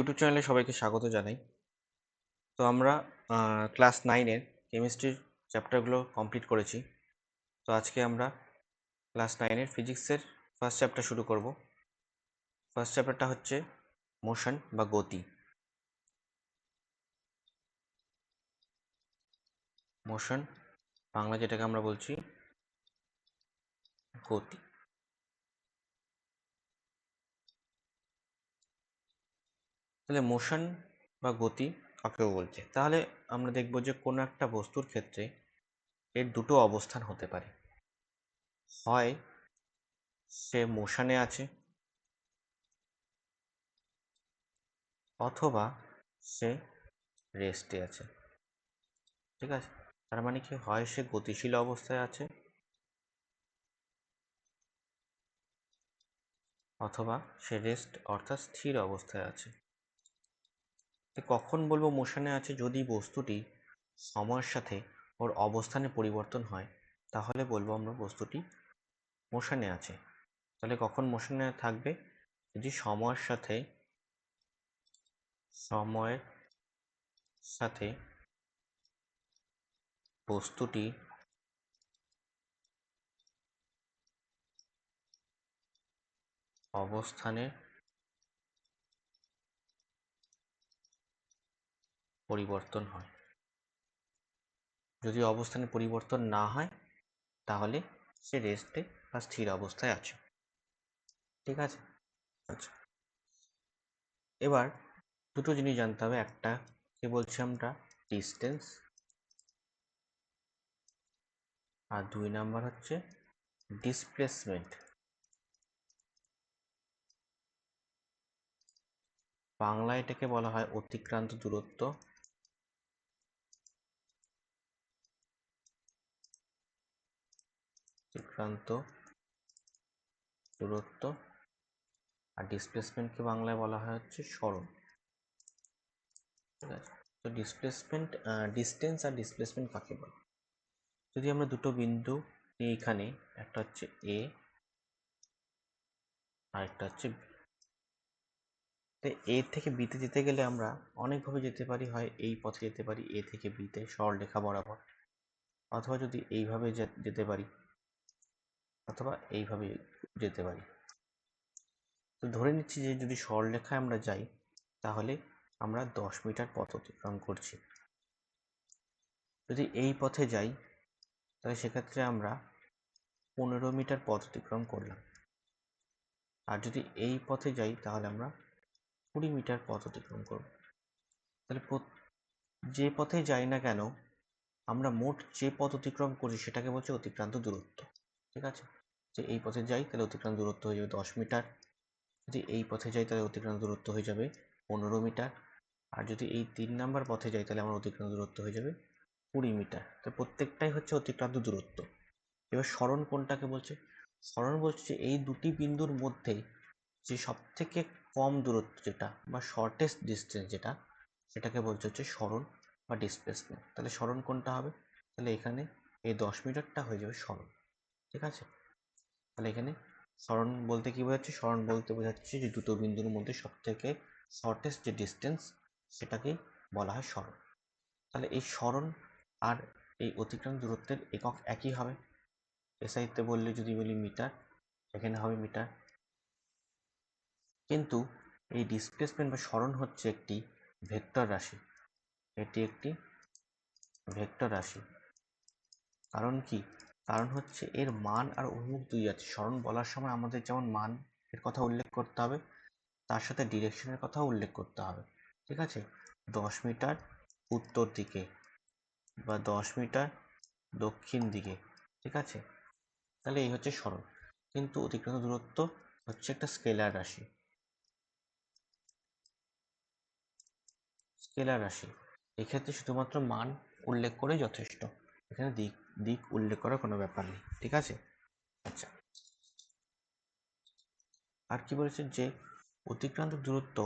YouTube চ্যানেলে সবাইকে স্বাগত জানাই। তো আমরা ক্লাস নাইনের কেমিস্ট্রির চ্যাপ্টারগুলো কমপ্লিট করেছি। তো আজকে আমরা ক্লাস নাইনের ফিজিক্সের ফার্স্ট চ্যাপ্টার শুরু করব। ফার্স্ট চ্যাপ্টারটা হচ্ছে মোশন বা গতি। মোশন বাংলা যেটাকে আমরা বলছি, গতি। তাহলে মোশন বা গতি কাকেও বলছে? তাহলে আমরা দেখব যে কোনো একটা বস্তুর ক্ষেত্রে এর দুটো অবস্থান হতে পারে। হয় সে মোশনে আছে অথবা সে রেস্টে আছে। ঠিক আছে? তার মানে কি? হয় সে গতিশীল অবস্থায় আছে অথবা সে রেস্ট অর্থাৎ স্থির অবস্থায় আছে। কখন বলব মোশনে আছে যদি বস্তুটি সময়ের সাথে ওর অবস্থানে পরিবর্তন হয়, তাহলে বলব আমরা বস্তুটি মোশনে আছে। তাহলে কখন মোশনে থাকবে? যদি সময়ের সাথে সময়ের সাথে বস্তুটি অবস্থানের পরিবর্তন হয়। যদি অবস্থানে পরিবর্তন না হয়, তাহলে সে রেস্টে বা স্থির অবস্থায় আছে। ঠিক আছে? আচ্ছা। এবার দুটো জিনিস জানতে হবে। একটা, কে বলছি আমরা? ডিস্টেন্স আর দুই নাম্বার হচ্ছে ডিসপ্লেসমেন্ট বাংলা এটাকে বলা হয় অতিক্রান্ত দূরত্ব। অতিক্রান্ত দূরত্ব আর ডিসপ্লেসমেন্টকে বাংলায় বলা হয় হচ্ছে সরণ। ঠিক আছে? তো ডিসপ্লেসমেন্ট ডিস্টেন্স আর ডিসপ্লেসমেন্ট কাকে বলে? যদি আমরা দুটো বিন্দু এইখানে একটা হচ্ছে এ আর একটা হচ্ছে বি তো এ থেকে বিতে যেতে গেলে আমরা অনেকভাবে যেতে পারি, হয় এই পথে যেতে পারি এ থেকে বিতে সরলরেখা বরাবর। অথবা যদি এইভাবে যেতে পারি অথবা এইভাবে যেতে পারি। তো ধরে নিচ্ছি যে যদি সরলরেখায় আমরা যাই, তাহলে আমরা দশ মিটার পথ অতিক্রম করছি। যদি এই পথে যাই, তাহলে সেক্ষেত্রে আমরা পনেরো মিটার পথ অতিক্রম করলাম। আর যদি এই পথে যাই, তাহলে আমরা কুড়ি মিটার পথ অতিক্রম করব। তাহলে যে পথে যাই না কেন, আমরা মোট যে পথ অতিক্রম করি সেটাকে বলছে অতিক্রান্ত দূরত্ব। ঠিক আছে? যে এই পথে যাই, তাহলে অতিক্রান্ত দূরত্ব হয়ে যাবে দশ মিটার। যদি এই পথে যাই, তাহলে অতিক্রান্ত দূরত্ব হয়ে যাবে পনেরো মিটার। আর যদি এই তিন নাম্বার পথে যাই, তাহলে আমার অতিক্রান্ত দূরত্ব হয়ে যাবে কুড়ি মিটার। তো প্রত্যেকটাই হচ্ছে অতিক্রান্ত দূরত্ব। এবার স্মরণ কোনটাকে বলছে? স্মরণ বলছে যে এই দুটি বিন্দুর মধ্যে যে সব থেকে কম দূরত্ব যেটা বা শর্টেস্ট ডিস্টেন্স যেটা, সেটাকে বলছে হচ্ছে স্মরণ বা ডিসপ্লেসমেন্ট তাহলে স্মরণ কোনটা হবে? তাহলে এখানে এই দশ মিটারটা হয়ে যাবে স্মরণ। ঠিক আছে? তাহলে এখানে স্মরণ বলতে কী বোঝাচ্ছে? স্মরণ বলতে বোঝাচ্ছে যে দুটো বিন্দুর মধ্যে সব থেকে শর্টেস্ট যে ডিস্টেন্স সেটাকেই বলা হয় স্মরণ তাহলে এই স্মরণ আর এই অতিক্রম দূরত্বের একক একই হবে। এসআইতে বললে যদি বলি মিটার, এখানে হবে মিটার। কিন্তু এই ডিসপ্লেসমেন্ট বা স্মরণ হচ্ছে একটি ভেক্টর রাশি। এটি একটি ভেক্টর রাশি। কারণ কি? কারণ হচ্ছে এর মান আর উন্মুখ দুই আছে। স্মরণ বলার সময় আমাদের যেমন মান এর কথা উল্লেখ করতে হবে, তার সাথে ডিরেকশনের কথাও উল্লেখ করতে হবে। ঠিক আছে? দশ মিটার উত্তর দিকে বা দশ মিটার দক্ষিণ দিকে। ঠিক আছে? তাহলে এই হচ্ছে স্মরণ। কিন্তু অতিক্রান্ত দূরত্ব হচ্ছে একটা স্কেলার রাশি। স্কেলার রাশি। এক্ষেত্রে শুধুমাত্র মান উল্লেখ করে যথেষ্ট। এখানে দিক দিক উল্লেখ করার কোনো ব্যাপার নেই, ঠিক আছে? আচ্ছা। আর কি বলেছেন যে, অতিক্রান্ত দূরত্ব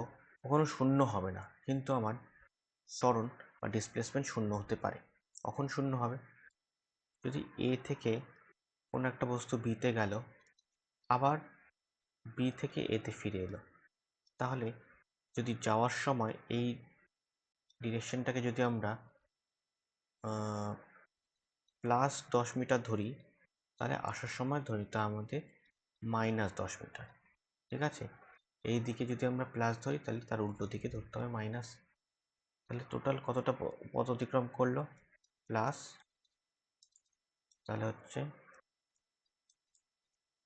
কখনো শূন্য হবে না, কিন্তু আমার স্মরণ বা ডিসপ্লেসমেন্ট শূন্য হতে পারে। কখন শূন্য হবে? যদি এ থেকে কোনো একটা বস্তু বিতে গেল, আবার বি থেকে এতে ফিরে এলো, তাহলে যদি যাওয়ার সময় এই ডিরেকশনটাকে যদি আমরা প্লাস দশ মিটার ধরি, তাহলে আসার সময় ধরি তা আমাদের মাইনাস দশ মিটার, ঠিক আছে? এই দিকে যদি আমরা প্লাস ধরি, তাহলে তার উল্টো দিকে ধরতে হবে মাইনাস তাহলে টোটাল কতটা পথ অতিক্রম করল? প্লাস তাহলে হচ্ছে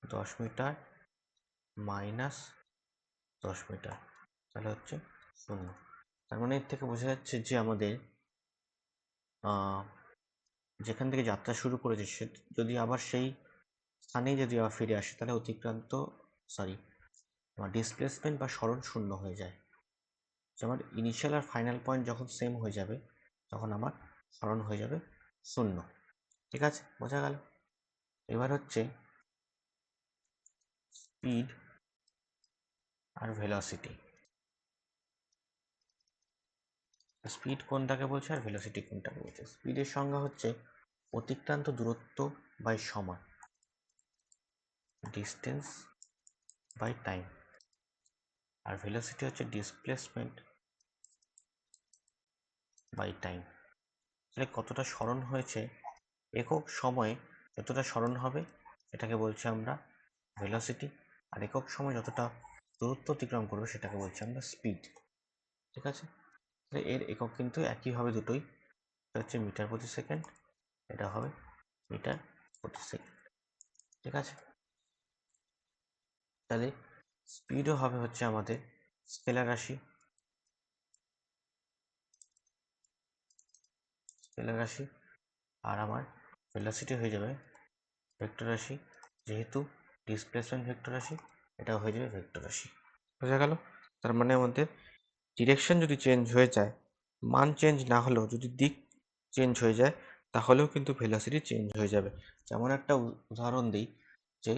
দশ মিটার মাইনাস দশ মিটার, তাহলে হচ্ছে শূন্য, তার মানে এর থেকে বোঝা যাচ্ছে যে আমাদের যেখান থেকে যাত্রা শুরু করেছে, সে যদি আবার সেই স্থানেই যদি আবার ফিরে আসে, তাহলে অতিক্রান্ত সরি আমার ডিসপ্লেসমেন্ট বা স্মরণ শূন্য হয়ে যায়। যে আমার ইনিশিয়াল আর ফাইনাল পয়েন্ট যখন সেম হয়ে যাবে, তখন আমার স্মরণ হয়ে যাবে শূন্য। ঠিক আছে? বোঝা গেল? এবার হচ্ছে স্পিড আর ভেলোসিটি স্পিড কোনটাকে বলছে আর ভেলোসিটি কোনটাকে বলছে? স্পিডের সংজ্ঞা হচ্ছে অতিক্রান্ত দূরত্ব বাই সময় ডিস্টেন্স বাই টাইম আর ভেলোসিটি হচ্ছে ডিসপ্লেসমেন্ট বাই টাইম তাহলে কতটা স্মরণ হয়েছে? একক সময়ে যতটা স্মরণ হবে, এটাকে বলছি আমরা ভেলোসিটি আর একক সময় যতটা দূরত্ব অতিক্রম করবে, সেটাকে বলছি আমরা স্পিড ঠিক আছে? এর একক কিন্তু একই হবে দুটোই। হচ্ছে মিটার প্রতি সেকেন্ড, এটা হবে মিটার প্রতি সেকেন্ড। ঠিক আছে? তাহলে স্পিডও হবে হচ্ছে আমাদের স্কেলার রাশি। স্কেলার রাশি আর আমার ভেলোসিটি হয়ে যাবে ভেক্টর রাশি। যেহেতু ডিসপ্লেসমেন্ট ভেক্টর রাশি এটা হয়ে যাবে ভেক্টর রাশি। বোঝা গেল? তার মানে আমাদের ডিরেকশন যদি চেঞ্জ হয়ে যায়, মান চেঞ্জ না হলেও যদি দিক চেঞ্জ হয়ে যায়, তাহলেও কিন্তু ভেলোসিটি চেঞ্জ হয়ে যাবে। যেমন একটা উদাহরণ দিই যে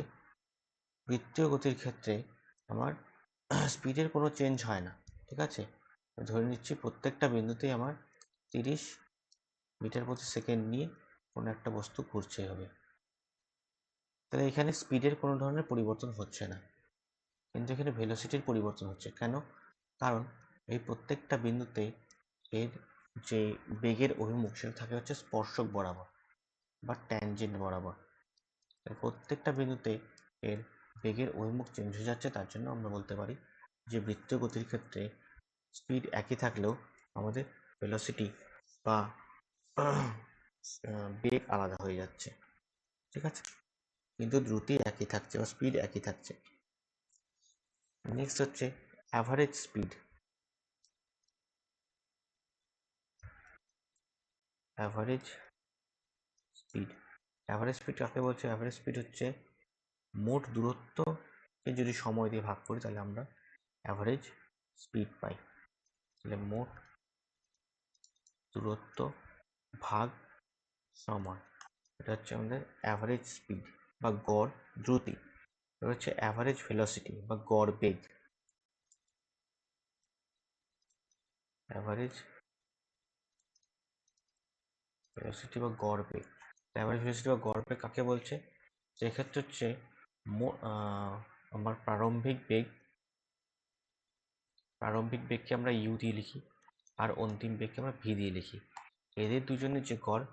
বৃত্তীয় গতির ক্ষেত্রে আমার স্পিডের কোনো চেঞ্জ হয় না, ঠিক আছে? ধরে নিচ্ছি প্রত্যেকটা বিন্দুতেই আমার তিরিশ মিটার প্রতি সেকেন্ড নিয়ে কোনো একটা বস্তু ঘুরছে হবে তাহলে এখানে স্পিডের কোনো ধরনের পরিবর্তন হচ্ছে না। কিন্তু এখানে ভেলোসিটির পরিবর্তন হচ্ছে। কেন? কারণ এই প্রত্যেকটা বিন্দুতে এর যে বেগের অভিমুখ সেটা থাকে হচ্ছে স্পর্শক বরাবর বা ট্যানজেন্ট বরাবর। প্রত্যেকটা বিন্দুতে এর বেগের অভিমুখ চেঞ্জ হয়ে যাচ্ছে, তার জন্য আমরা বলতে পারি যে বৃত্তীয় গতির ক্ষেত্রে স্পিড একই থাকলেও আমাদের ভেলোসিটি বা বেগ আলাদা হয়ে যাচ্ছে। ঠিক আছে? কিন্তু দ্রুতি একই থাকছে বা স্পিড একই থাকছে। নেক্সট হচ্ছে average speed average speed average speed কাকে বলছে? অ্যাভারেজ স্পিড হচ্ছে মোট দূরত্বকে যদি সময় দিয়ে ভাগ করি, তাহলে আমরা অ্যাভারেজ স্পিড পাই। তাহলে মোট দূরত্ব ভাগ সময়। এটা হচ্ছে আমাদের অ্যাভারেজ স্পিড বা গড় দ্রুতি। এটা হচ্ছে অ্যাভারেজ ভেলোসিটি বা গড় বেগ। অ্যাভারেজ ভেলোসিটি বা গড় বেগ অ্যাভারেজ ভেলোসিটি বা গড় কাকে বলছে? সেক্ষেত্রে হচ্ছে আমার প্রারম্ভিক বেগ, প্রারম্ভিক বেগকে আমরা ইউ দিয়ে লিখি আর অন্তিম বেগকে আমরা ভি দিয়ে লিখি। এদের দুজনের যে গড়,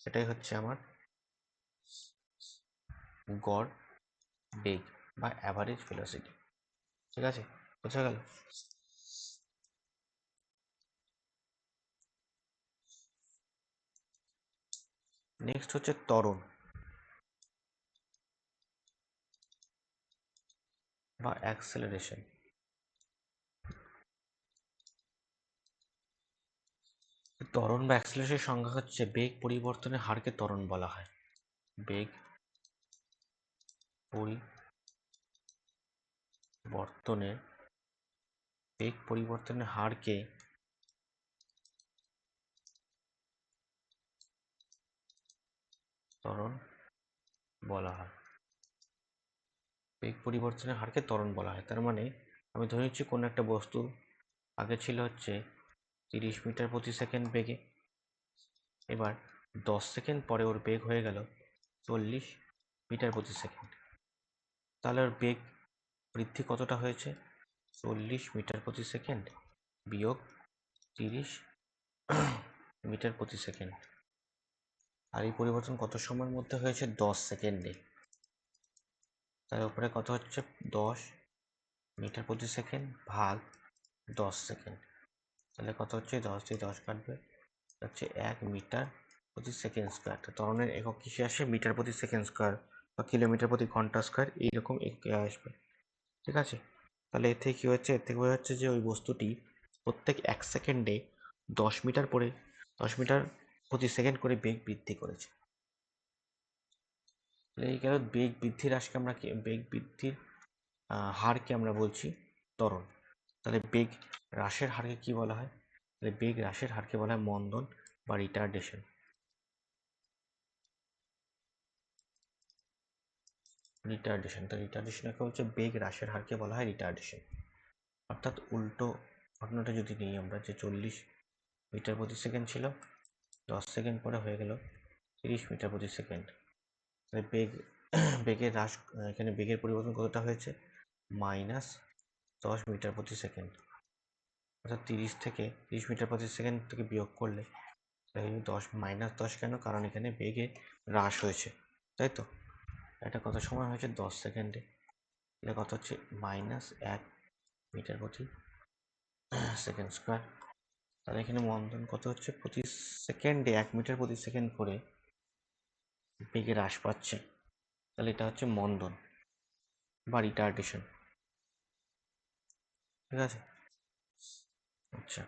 সেটাই হচ্ছে আমার গড় বেগ বা অ্যাভারেজ ভেলোসিটি ঠিক আছে? বোঝা গেল? নেক্সট হচ্ছে ত্বরণ। বা অ্যাক্সেলারেশন ত্বরণ বা অ্যাক্সেলারেশনের সংজ্ঞা হচ্ছে বেগ পরিবর্তনের হারকে ত্বরণ বলা হয়। বেগ পরিবর্তনের বেগ পরিবর্তনের হারকে ত্বরণ বলা হয়। বেগ পরিবর্তনের হারকে ত্বরণ বলা হয়। তার মানে আমি ধরে নিচ্ছি কোনো একটা বস্তু আগে ছিল হচ্ছে তিরিশ মিটার প্রতি সেকেন্ড বেগে, এবার দশ সেকেন্ড পরে ওর বেগ হয়ে গেল চল্লিশ মিটার প্রতি সেকেন্ড। তাহলে ওর বেগ বৃদ্ধি কতটা হয়েছে? চল্লিশ মিটার প্রতি সেকেন্ড বিয়োগ তিরিশ মিটার প্রতি সেকেন্ড। আর এই পরিবর্তন কত সময়ের মধ্যে হয়েছে? দশ সেকেন্ডে। তার উপরে কত হচ্ছে? দশ মিটার প্রতি সেকেন্ড ভাগ দশ সেকেন্ড। তাহলে কত হচ্ছে? দশ দিয়ে দশ কাটবে। হচ্ছে এক মিটার প্রতি সেকেন্ড স্কোয়ার। তো ত্বরণের একক কিসে আসে? মিটার প্রতি সেকেন্ড স্কোয়ার বা কিলোমিটার প্রতি ঘণ্টা স্কোয়ার এইরকম আসবে। ঠিক আছে? তাহলে এর থেকে কী হচ্ছে? এর থেকে বোঝা যাচ্ছে যে ওই বস্তুটি প্রত্যেক এক সেকেন্ডে দশ মিটার পরে, দশ মিটার প্রতি সেকেন্ড করে বেগ বৃদ্ধি করেছে। এই গেল বেগ বৃদ্ধির হ্রাসকে আমরা বেগ বৃদ্ধির হারকে আমরা বলছি ত্বরণ। তাহলে বেগ হ্রাসের হারকে কি বলা হয়? তাহলে বেগ হ্রাসের হারকে বলা হয় মন্দন বা রিটার্ডেশন রিটার্ডেশন তো রিটার্ডেশনকে হচ্ছে বেগ হ্রাসের হারকে বলা হয় রিটার্ডেশন অর্থাৎ উল্টো ঘটনাটা যদি নিই আমরা, যে চল্লিশ মিটার প্রতি সেকেন্ড ছিল দশ সেকেন্ড পরে হয়ে গেল, তিরিশ মিটার প্রতি সেকেন্ড। তাহলে বেগ, বেগের হ্রাস, এখানে বেগের পরিবর্তন কতটা হয়েছে? মাইনাস দশ মিটার প্রতি সেকেন্ড। অর্থাৎ তিরিশ থেকে, তিরিশ মিটার প্রতি সেকেন্ড থেকে বিয়োগ করলে দশ, মাইনাস দশ কেন? কারণ এখানে বেগে হ্রাস হয়েছে, তাই তো? এটা কত সময় হয়েছে? দশ সেকেন্ডে। তাহলে কত হচ্ছে? মাইনাস এক মিটার প্রতি সেকেন্ড স্কোয়ার। তাহলে এখানে মন্দন কত হচ্ছে? প্রতি সেকেন্ডে এক মিটার প্রতি সেকেন্ড করে বেগে হ্রাস পাচ্ছে। তাহলে এটা হচ্ছে মন্দন বা রিটার্ডেশন ঠিক আছে? আচ্ছা।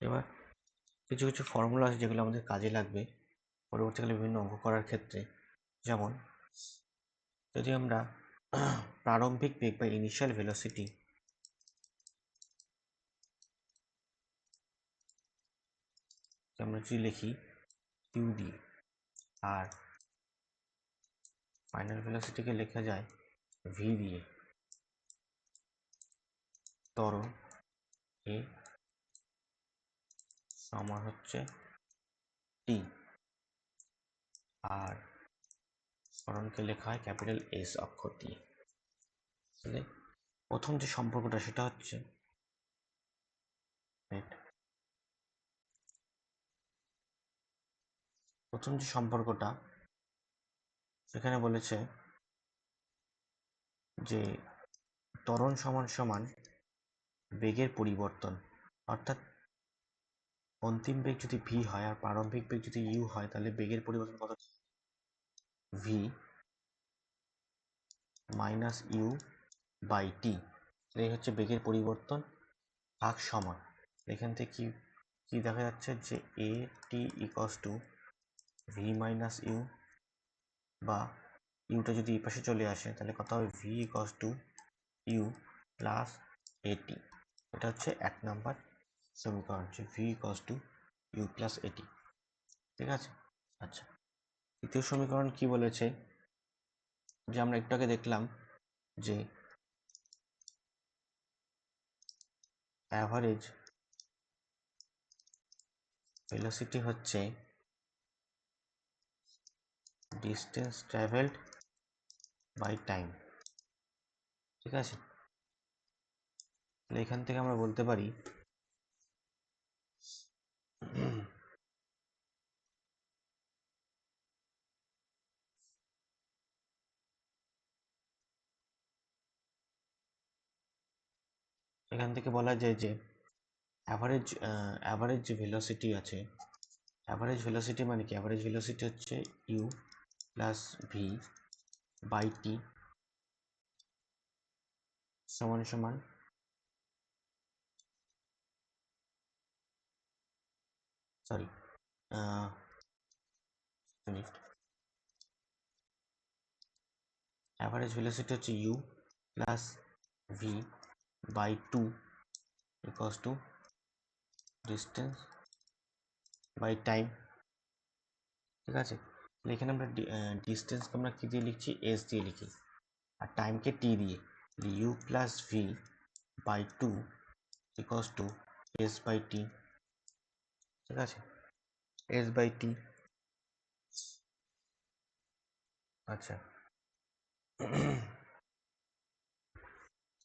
এবার কিছু কিছু ফর্মুলা আছে যেগুলো আমাদের কাজে লাগবে। পরবর্তীকালে বিভিন্ন অঙ্ক করার ক্ষেত্রে। যেমন, যদি আমরা প্রারম্ভিক বেগ বা ইনিশিয়াল ভেলোসিটি আমরা যদি লিখি কিউ দিয়ে আর ফাইনাল ভেলোসিটিকে লেখা যায় ভি দিয়ে ত্বরণ এ সমান হচ্ছে টি আর স্মরণকে লেখা হয় ক্যাপিটাল এস অক্ষর দিয়ে। প্রথম যে সম্পর্কটা সেটা হচ্ছে প্রথম যে সম্পর্কটা, সেখানে বলেছে যে ত্বরণ সমান সমান বেগের পরিবর্তন। অর্থাৎ অন্তিম বেগ যদি ভি হয় আর প্রারম্ভিক বেগ যদি ইউ হয়, তাহলে বেগের পরিবর্তন কত V minus U by T এই হচ্ছে বেগের পরিবর্তন ভাগ সমান। এখান থেকে কি কি দেখা যাচ্ছে যে A T equals to V minus U বা ইউটা যদি এই পাশে চলে আসে, তাহলে কত হবে? V equals to U plus A T এটা হচ্ছে এক নাম্বার সমীকরণ হচ্ছে V equals to U plus A T ঠিক আছে? আচ্ছা তৃতীয় সমীকরণ কি বলেছে? যে আমরা একটু আগে দেখলাম যে অ্যাভারেজ ভেলোসিটি হচ্ছে ডিস্টেন্স ট্রাভেলড বাই টাইম ঠিক আছে? তাহলে এখান থেকে আমরা বলতে পারি, এখান থেকে বলা যায় যে অ্যাভারেজ অ্যাভারেজ যে ভেলোসিটি আছে। অ্যাভারেজ ভেলোসিটি মানে কি? অ্যাভারেজ ভেলোসিটি হচ্ছে U plus V by T সমান সমান সরি অ্যাভারেজ ভেলোসিটি হচ্ছে U plus V by two equals to distance by time ঠিক আছে? এখানে আমরা ডিস্টেন্সকে আমরা কী দিয়ে লিখছি? এস দিয়ে লিখি। আর টাইমকে টি দিয়ে। U plus V by two equals to S by T ঠিক আছে? এস বাই টি আচ্ছা।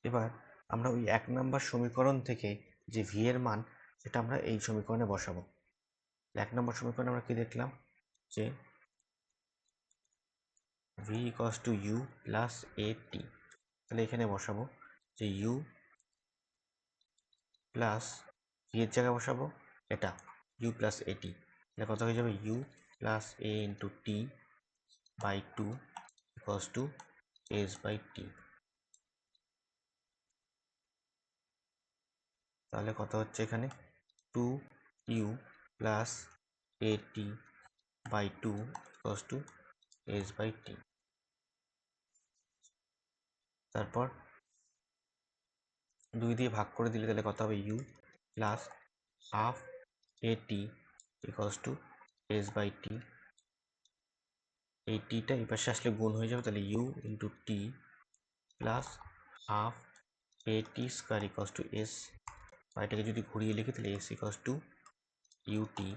এবার আমরা ওই এক নম্বর সমীকরণ থেকে যে ভি এর মান, সেটা আমরা এই সমীকরণে বসাবো। এক নম্বর সমীকরণে আমরা কি দেখলাম? যে V equals to U plus A T তাহলে এখানে বসাবো যে ইউ প্লাস ভি এর জায়গায় বসাবো, এটা ইউ প্লাস এ টি তাহলে কত হয়ে যাবে? U plus A into T by two equals to S by T তাহলে কত হচ্ছে এখানে? Two U plus A T by two equals to S by T তারপর দুই দিয়ে ভাগ করে দিলে তাহলে কত হবে? U plus half A T equals to S by T এই টিটা এই পাশে আসলে গুণ হয়ে যাবে, তাহলে U into T plus half A T square equals to S বা এটাকে যদি ঘুরিয়ে লিখি, তাহলে S equals to U T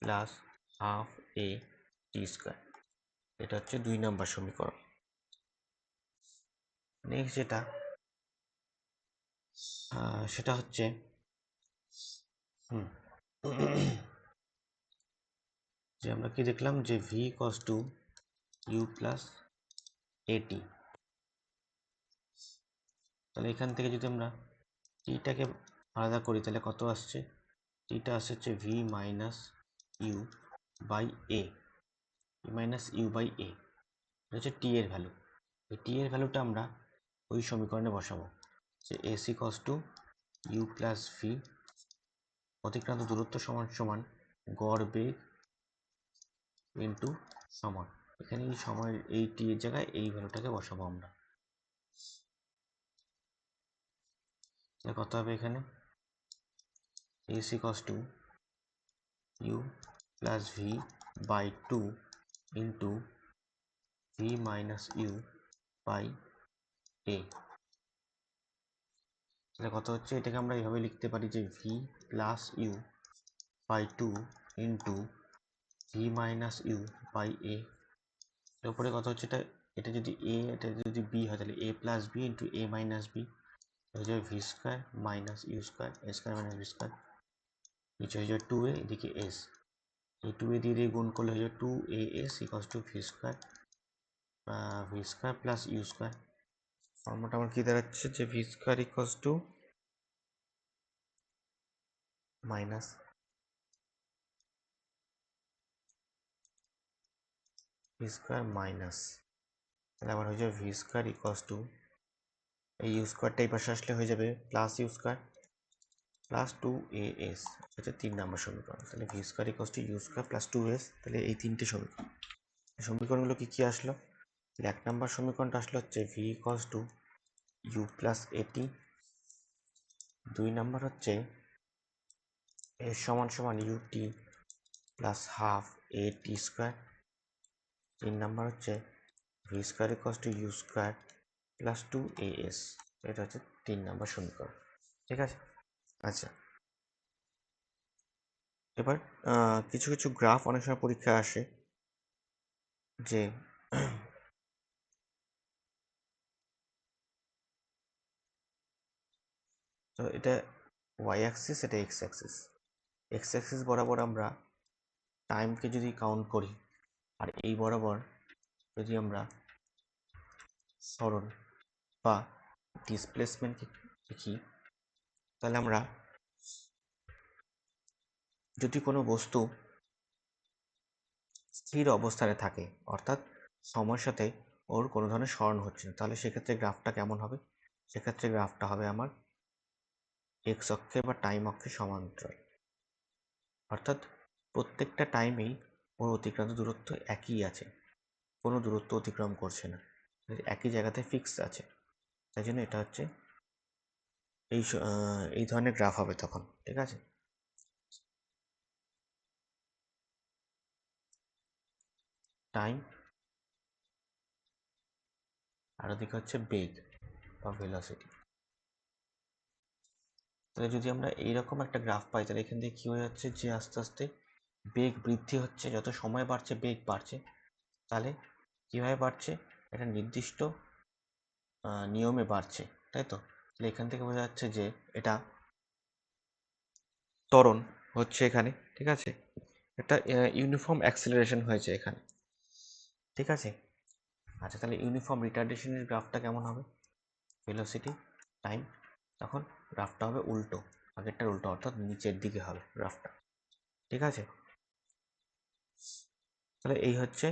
plus half A T square এটা হচ্ছে দুই নম্বর সমীকরণ। নেক্সট যেটা সেটা হচ্ছে, হুম, যে আমরা কি দেখলাম যে V equals to U plus A T তাহলে এখান থেকে যদি আমরা টিটাকে আলাদা করি, তাহলে কত আসছে? টিটা আসছে হচ্ছে V minus U by A minus U by A হচ্ছে টি এর ভ্যালু এই টি এর ভ্যালুটা আমরা ওই সমীকরণে বসাবো। যে S equals to U plus V অতিক্রান্ত দূরত্ব সমান সমান গড় বেগ ইন্টু সময় এখানে এই সময়ের এই টি এর জায়গায় এই ভ্যালুটাকে বসাবো আমরা। কত হবে এখানে S equals to U plus V by two into V minus U by A তাহলে কত হচ্ছে এটাকে আমরা এইভাবে লিখতে পারি যে V plus U by two into V minus U by A উপরে কত হচ্ছে এটা এটা যদি এ এটা যদি বি হয় তাহলে A plus B into A minus B হয়ে যাবে V square minus U square A square minus B square নিচে হয়ে যাবে টু এ এদিকে এস এই টু এ দিয়ে দিয়ে গুণ করলে হয়ে যাবে two A S equals to V square V square plus U square ফর্মটা আমার কি দাঁড়াচ্ছে যে V square equals to minus V square minus তাহলে আবার হয়ে যাবে ভি স্কোয়ার ইকস টু এই ইউ স্কোয়ারটা এই পাশে আসলে হয়ে যাবে plus U square plus two A S হচ্ছে তিন নম্বর সমীকরণ। তাহলে V square equals to U square plus two S তাহলে এই তিনটে সমীকরণ। সমীকরণগুলো কি কি আসলো? এক নম্বর সমীকরণটা আসলো হচ্ছে V equals to U plus A T দুই নম্বর হচ্ছে এস সমান সমান U T plus half A T square তিন নাম্বার হচ্ছে V square equals to U square plus two A S এটা হচ্ছে তিন নাম্বার সমীকরণ। ঠিক আছে? আচ্ছা। এবার কিছু কিছু গ্রাফ অনেক সময় পরীক্ষায় আসে যে তো এটা ওয়াই অ্যাক্সিস এটা এক্স অ্যাক্সিস এক্স অ্যাক্সিস বরাবর আমরা টাইমকে যদি কাউন্ট করি, আর এই বরাবর যদি আমরা সরণ বা ডিসপ্লেসমেন্টকে দেখি তাহলে আমরা যদি কোনো বস্তু স্থির অবস্থানে থাকে, অর্থাৎ সময়ের সাথে ওর কোনো ধরনের স্মরণ হচ্ছে না, তাহলে সেক্ষেত্রে গ্রাফটা কেমন হবে? সেক্ষেত্রে গ্রাফটা হবে আমার এক্স অক্ষে বা টাইম অক্ষে সমান্তরাল। অর্থাৎ প্রত্যেকটা টাইমেই ওর অতিক্রান্ত দূরত্ব একই আছে। কোনো দূরত্ব অতিক্রম করছে না। একই জায়গাতে ফিক্স আছে। তাই জন্য এটা হচ্ছে এই এই ধরনের গ্রাফ হবে তখন। ঠিক আছে? টাইম আর ওদিকে হচ্ছে বেগ বা ভেলোসিটি তাহলে যদি আমরা এইরকম একটা গ্রাফ পাই, তাহলে এখান থেকে কী হয়ে যাচ্ছে? যে আস্তে আস্তে বেগ বৃদ্ধি হচ্ছে, যত সময় বাড়ছে, বেগ বাড়ছে। তাহলে কীভাবে বাড়ছে? একটা নির্দিষ্ট নিয়মে বাড়ছে, তাই তো? তাহলে এখান থেকে বোঝা যাচ্ছে যে এটা ত্বরণ হচ্ছে এখানে, ঠিক আছে? একটা ইউনিফর্ম অ্যাক্সিলারেশন হয়েছে এখানে, ঠিক আছে? আচ্ছা তাহলে ইউনিফর্ম রিটার্ডেশনের গ্রাফটা কেমন হবে? ভেলোসিটি টাইম তখন গ্রাফটা হবে উল্টো আগেরটার উল্টো, অর্থাৎ নিচের দিকে হবে রাফটা। ঠিক আছে? তাহলে এই হচ্ছে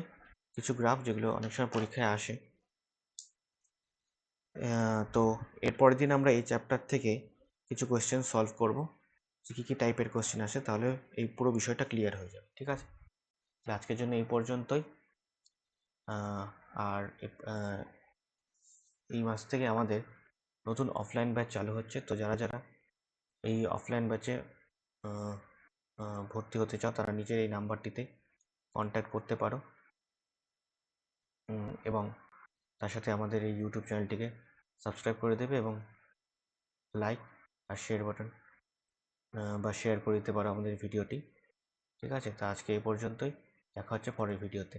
কিছু গ্রাফ যেগুলো অনেক সময় পরীক্ষায় আসে। তো এরপরের দিন আমরা এই চ্যাপ্টার থেকে কিছু কোয়েশ্চেন সলভ করব। কী কী টাইপের কোয়েশ্চেন আসে, তাহলে এই পুরো বিষয়টা ক্লিয়ার হয়ে যাবে। ঠিক আছে? আজকের জন্য এই পর্যন্তই। আর এই মাস থেকে আমাদের নতুন অফলাইন ব্যাচ চালু হচ্ছে। তো যারা যারা এই অফলাইন ব্যাচে ভর্তি হতে চাও, তারা নিজের এই নাম্বারটিতে কন্ট্যাক্ট করতে পারো। এবং তার সাথে আমাদের এই ইউটিউব চ্যানেলটিকে সাবস্ক্রাইব করে দেবে এবং লাইক আর শেয়ার বাটন বা শেয়ার করে দিতে পারো আমাদের ভিডিওটি ঠিক আছে? তা আজকে এই পর্যন্তই। দেখা হচ্ছে পরের ভিডিওতে